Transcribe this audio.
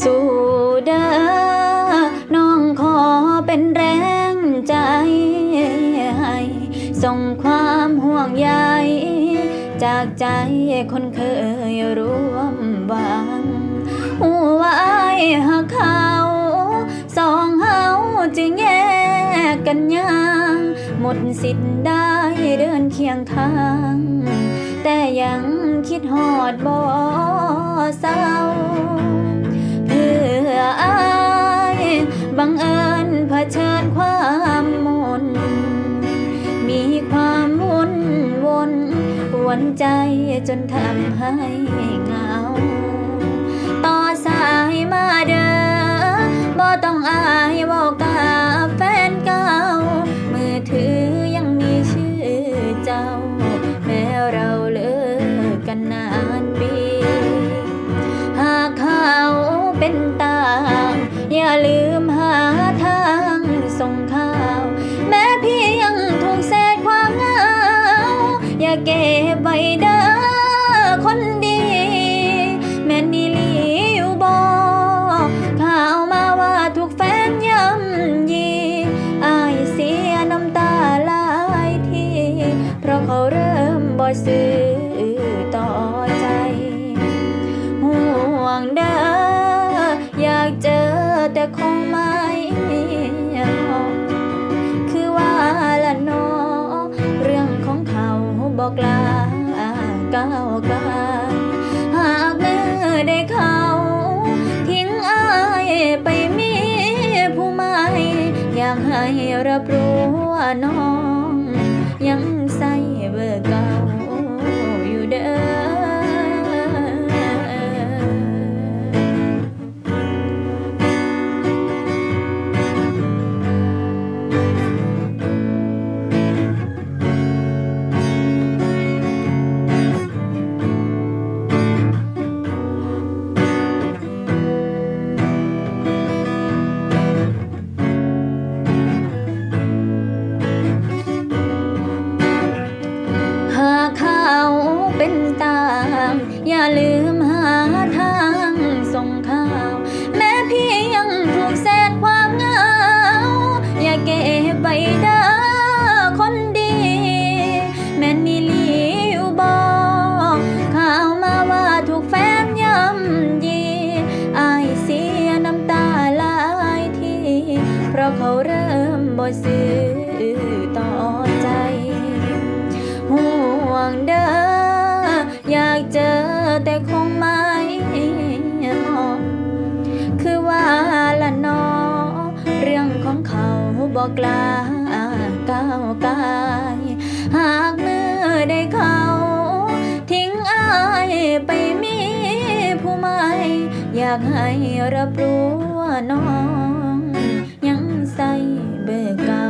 สู้เด้อน้องขอเป็นแรงใจให้ส่งความห่วงใยจากใจคนเคยร่วมบางหัวไอ้หักเขาสองเฮาจึงแยกกันยางหมดสิทธิ์ได้เดินเคียงข้าง แต่ยังคิดหอดบ่เศา ใจจนทำให้งา ซื้อต่อใจ ห่วงเด้ออยากเจอแต่คงไม่พอคือว่าละนอเรื่องของเขาบอกลาก้าวกายหากเมื่อได้เขาทิ้งอายไปมีผู้ใหม่อยากให้รับรู้ว่าน้อง ยังใส่เบอร์เก่า อย่าลืมหาทางส่งข่าว แม้พี่ยังถูกเศษความเหงา อย่าเก็บไว้เด้อคนดี แม่นอีหลีอยู่บ่ข่าวมาว่าถูกแฟนย่ำยีอายเสียน้ำตาหลายที เพราะเขาเริ่มบ่ซื้อ บอกกล้าก้าวกายหากเมื่อได้เขาทิ้งอายไปมีผู้ใหม่อยากให้รับรู้ว่าน้อง ยังใส่เบอร์เก่า